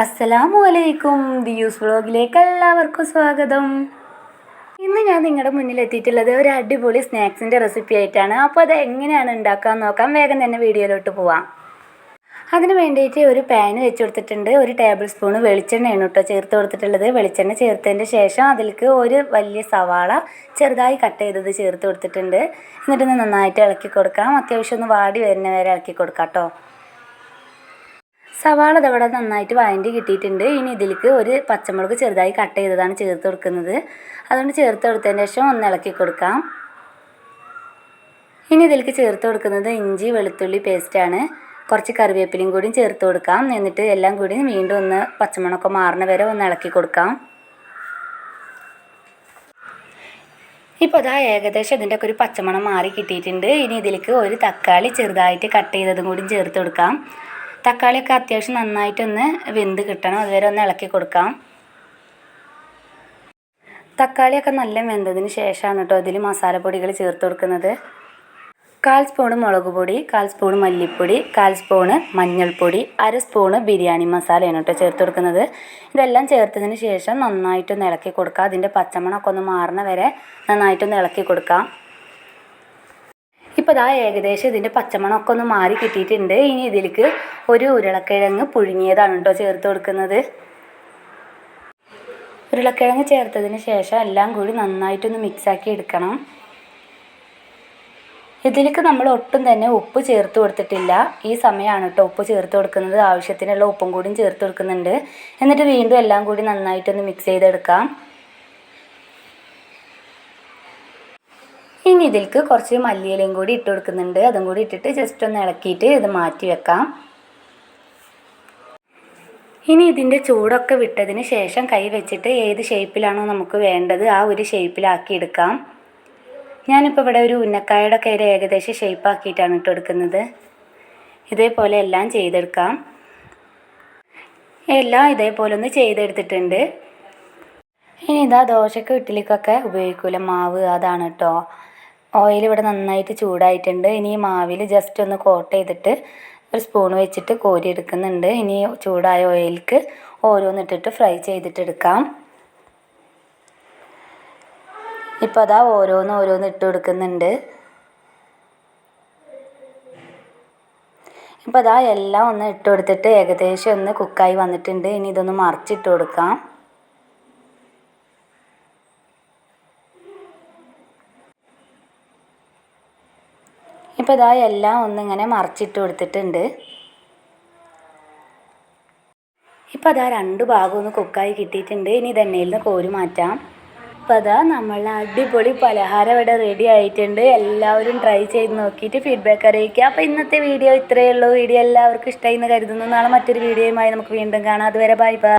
അസ്സലാമു അലൈക്കും ദിയൂസ് വ്ളോഗിലേക്ക് എല്ലാവർക്കും സ്വാഗതം. ഇന്ന് ഞാൻ നിങ്ങളുടെ മുന്നിൽ എത്തിയിട്ടുള്ളത് ഒരു അടിപൊളി സ്നാക്സിന്റെ റെസിപ്പി ആയിട്ടാണ്. അപ്പോൾ അത് എങ്ങനെയാണ് ഉണ്ടാക്കാൻ നോക്കാം. വേഗം തന്നെ വീഡിയോയിലോട്ട് പോവാം. അതിന് വേണ്ടിയിട്ട് ഒരു പാൻ വെച്ച് കൊടുത്തിട്ടുണ്ട്. ഒരു ടേബിൾ സ്പൂൺ വെളിച്ചെണ്ണയാണ് കേട്ടോ ചേർത്ത് കൊടുത്തിട്ടുള്ളത്. വെളിച്ചെണ്ണ ചേർത്തതിന്റെ ശേഷം അതിലേക്ക് ഒരു വലിയ സവാള ചെറുതായി കട്ട് ചെയ്തത് ചേർത്ത് കൊടുത്തിട്ടുണ്ട്. എന്നിട്ടൊന്ന് നന്നായിട്ട് ഇളക്കി കൊടുക്കാം. അത്യാവശ്യം ഒന്ന് വാടി വരുന്ന വരെ ഇളക്കി കൊടുക്കാം കേട്ടോ. സവാള ഇതവിടെ നന്നായിട്ട് വഴണ്ടി കിട്ടിയിട്ടുണ്ട്. ഇനി ഇതിലേക്ക് ഒരു പച്ചമുളക് ചെറുതായി കട്ട് ചെയ്തതാണ് ചേർത്ത് കൊടുക്കുന്നത്. അതുകൊണ്ട് ചേർത്ത് കൊടുത്തതിന് ശേഷം ഒന്ന് ഇളക്കി കൊടുക്കാം. ഇനി ഇതിലേക്ക് ചേർത്ത് കൊടുക്കുന്നത് ഇഞ്ചി വെളുത്തുള്ളി പേസ്റ്റാണ് കുറച്ച് കറിവേപ്പിലയും കൂടി ചേർത്ത് കൊടുക്കാം. എന്നിട്ട് എല്ലാം കൂടി വീണ്ടും ഒന്ന് പച്ചമുളകൊക്കെ മാറുന്ന വരെ ഒന്ന് ഇളക്കി കൊടുക്കാം. ഇപ്പോൾ അതാ ഏകദേശം ഇതിന്റെ ഒക്കെ ഒരു പച്ചമണം മാറി കിട്ടിയിട്ടുണ്ട്. ഇനി ഇതിലേക്ക് ഒരു തക്കാളി ചെറുതായിട്ട് കട്ട് ചെയ്തതും കൂടി ചേർത്ത് കൊടുക്കാം. തക്കാളിയൊക്കെ അത്യാവശ്യം നന്നായിട്ടൊന്ന് വെന്ത് കിട്ടണം. അതുവരെ ഒന്ന് ഇളക്കി കൊടുക്കാം. തക്കാളിയൊക്കെ നല്ല വെന്തതിന് ശേഷമാണ് കേട്ടോ അതിൽ മസാലപ്പൊടികൾ ചേർത്ത് കൊടുക്കുന്നത്. കാൽ സ്പൂണ് മുളക് പൊടി കാൽ സ്പൂൺ മല്ലിപ്പൊടി കാൽ സ്പൂണ് മഞ്ഞൾപ്പൊടി അര സ്പൂണ് ബിരിയാണി മസാലയാണ് കേട്ടോ ചേർത്ത് കൊടുക്കുന്നത്. ഇതെല്ലാം ചേർത്തതിന് ശേഷം നന്നായിട്ടൊന്ന് ഇളക്കി കൊടുക്കുക അതിന്റെ പച്ചമണമൊക്കെ ഒന്ന് മാറുന്ന വരെ നന്നായിട്ടൊന്ന് ഇളക്കി കൊടുക്കാം. ഇപ്പോൾ ഇതാ ഏകദേശം ഇതിന്റെ പച്ചമണമൊക്കെ ഒന്ന് മാറി കിട്ടിയിട്ടുണ്ട്. ഇനി ഇതിലേക്ക് ഒരു ഉരുളക്കിഴങ്ങ് പുഴുങ്ങിയതാണ് കേട്ടോ ചേർത്ത് കൊടുക്കുന്നത്. ഉരുളക്കിഴങ്ങ് ചേർത്തതിന് ശേഷം എല്ലാം കൂടി നന്നായിട്ടൊന്ന് മിക്സാക്കി എടുക്കണം. ഇതിലേക്ക് നമ്മൾ ഒട്ടും തന്നെ ഉപ്പ് ചേർത്ത് കൊടുത്തിട്ടില്ല. ഈ സമയമാണ് കേട്ടോ ഉപ്പ് ചേർത്ത് കൊടുക്കുന്നത്. ആവശ്യത്തിനുള്ള ഉപ്പും കൂടിയും ചേർത്ത് കൊടുക്കുന്നുണ്ട്. എന്നിട്ട് വീണ്ടും എല്ലാം കൂടി നന്നായിട്ടൊന്ന് മിക്സ് ചെയ്തെടുക്കാം. ഇനി ഇതിലേക്ക് കുറച്ച് മല്ലിയിലയും കൂടി ഇട്ട് കൊടുക്കുന്നുണ്ട്. അതും കൂടി ഇട്ടിട്ട് ജസ്റ്റ് ഒന്ന് ഇളക്കിയിട്ട് ഇത് മാറ്റി വെക്കാം. ഇനി ഇതിന്റെ ചൂടൊക്കെ വിട്ടതിന് ശേഷം കൈ വെച്ചിട്ട് ഏത് ഷേപ്പിലാണോ നമുക്ക് വേണ്ടത് ആ ഒരു ഷേപ്പിലാക്കി എടുക്കാം. ഞാനിപ്പോൾ ഇവിടെ ഒരു ഉന്നക്കായുടെ കയ്യിൽ ഏകദേശം ഷേപ്പാക്കിയിട്ടാണ് ഇട്ട് കൊടുക്കുന്നത്. ഇതേപോലെ എല്ലാം ചെയ്തെടുക്കാം. എല്ലാം ഇതേപോലെ ഒന്ന് ചെയ്തെടുത്തിട്ടുണ്ട്. ഇനി ഇതാ ദോശക്ക് ഇഡ്ഡലിക്കൊക്കെ ഉപയോഗിക്കൂല? മാവ് അതാണ് കേട്ടോ ഓയിൽ ഇവിടെ നന്നായിട്ട് ചൂടായിട്ടുണ്ട്. ഇനി ഈ മാവിൽ ജസ്റ്റ് ഒന്ന് കോട്ട് ചെയ്തിട്ട് ഒരു സ്പൂൺ വെച്ചിട്ട് കോരി എടുക്കുന്നുണ്ട്. ഇനി ചൂടായ ഓയിലിക്ക് ഓരോന്നിട്ടിട്ട് ഫ്രൈ ചെയ്തിട്ട് എടുക്കാം. ഇപ്പോൾ അതാ ഓരോന്ന് ഓരോന്ന് ഇട്ട് കൊടുക്കുന്നുണ്ട്. ഇപ്പോൾ അതാ എല്ലാം ഒന്ന് ഇട്ട് കൊടുത്തിട്ട് ഏകദേശം ഒന്ന് കുക്കായി വന്നിട്ടുണ്ട്. ഇനി ഇതൊന്ന് മറിച്ചിട്ട് കൊടുക്കാം. ഇപ്പോൾ ഇതാ എല്ലാം ഒന്നിങ്ങനെ മറിച്ചിട്ട് കൊടുത്തിട്ടുണ്ട്. ഇപ്പോൾ അതാ രണ്ട് ഭാഗം ഒന്ന് കുക്കായി കിട്ടിയിട്ടുണ്ട്. ഇനി ഇത് എണ്ണയിൽ നിന്ന് കോരി മാറ്റാം. അപ്പോൾ അതാ നമ്മളെ അടിപൊളി പലഹാരം ഇവിടെ റെഡി ആയിട്ടുണ്ട്. എല്ലാവരും ട്രൈ ചെയ്ത് നോക്കിയിട്ട് ഫീഡ്ബാക്ക് അറിയിക്കുക. അപ്പോൾ ഇന്നത്തെ വീഡിയോ ഇത്രയേ ഉള്ളൂ. വീഡിയോ എല്ലാവർക്കും ഇഷ്ടമായി എന്ന് കരുതുന്നു. നാളെ മറ്റൊരു വീഡിയോയുമായി നമുക്ക് വീണ്ടും കാണാം. അതുവരെ ബൈ ബൈ